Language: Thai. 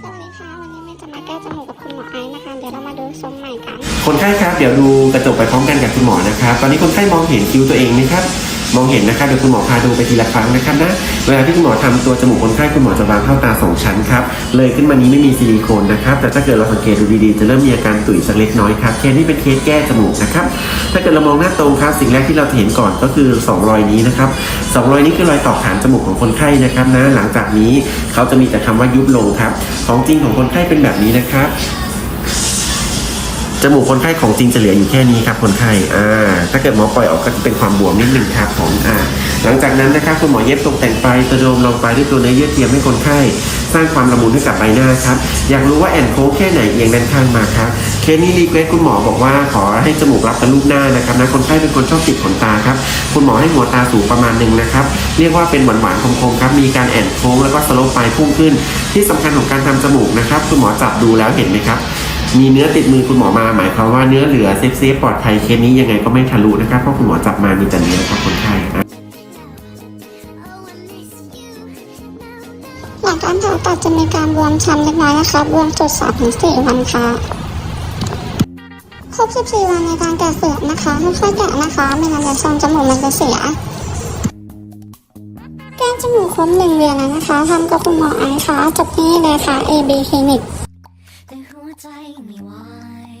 สวัสดีค่ะ วันนี้แม่จะมาแก้จมูกกับคุณหมอไอซ์นะคะ เดี๋ยวเรามาดูทรงใหม่กัน คนไข้ครับ เดี๋ยวดูกระจกไปพร้อมกันกับคุณหมอนะครับ ตอนนี้คนไข้มองเห็นคิ้วตัวเองไหมครับ มองเห็นนะครับ เดี๋ยวคุณหมอพาดูไปทีละครั้งนะครับนะ เวลาที่คุณหมอทำตัวจมูกคนไข้คุณหมอจะวางเข้าตาสองชั้นครับ เลยขึ้นมานี้ไม่มีซิลิโคนนะครับ แต่ถ้าเกิดเราสังเกตดูดีๆ จะเริ่มมีอาการตุยสักเล็กน้อยครับ เคสนี้เป็นเคสแก้จมูกนะครับ ถ้าเกิดเรามองหน้าตรงครับ สิ่งแรกที่เราเห็นก่อนก็คือสองรอยนี้นะครับสองรอยนี้คือรอยต่อฐานจมูกของคนไข้นะครับนะ หลังจากนี้เขาจะมีแต่คำว่ายุบลงครับ ของจริงของคนไข้เป็นแบบนี้นะครับ จมูกคนไข้ของจริงจะเหลืออยู่แค่นี้ครับคนไข้อ่าถ้าเกิดหมอปล่อยออกก็จะเป็นความบวมนิดหนึ่งครับผมอ่าหลังจากนั้นนะครับคุณหมอเย็บตกแต่งไปเติมลงไปด้วยตัวเนื้อเยื่อเทียมให้คนไข้ สร้างความละมุนให้กับใบหน้าครับอยากรู้ว่าแอนโค้งแค่ไหนเอียงด้านข้างมาครับเคสนี้รีเควสคุณหมอบอกว่าขอให้จมูกรับกับลูกหน้านะครับนะคนไข้เป็นคนชอบติดขนตาครับคุณหมอให้หัวตาสูงประมาณหนึ่งนะครับเรียกว่าเป็นหวานหวานๆคมๆครับมีการแอนโค้งแล้วก็สโลปปลายพุ่งขึ้น ที่สำคัญของการทำจมูกนะครับคุณหมอจับดูแล้วเห็นไหมครับ มีเนื้อติดมือคุณหมอมาหมายความว่าเนื้อเหลือเซฟเซฟปลอดภัยเคสนี้ยังไงก็ไม่ทะลุนะครับเพราะคุณหมอจับมามีแต่เนื้อครับคนไข้อะหลังการผ่าตัดจะมีการบวมช้ำเล็กน้อยนะคะบวมจุด3ถึง4วันค่ะครบ 14 วันในการแกะเปลือกนะคะค่อยๆแกะนะคะ ไม่งั้นเดี๋ยวทรงจมูกมันจะเสีย แก้จมูกครบหนึ่งเดือนแล้วนะคะทำกับคุณหมอไอซ์ค่ะจบที่นี่เลยค่ะ AB Clinic tell me why.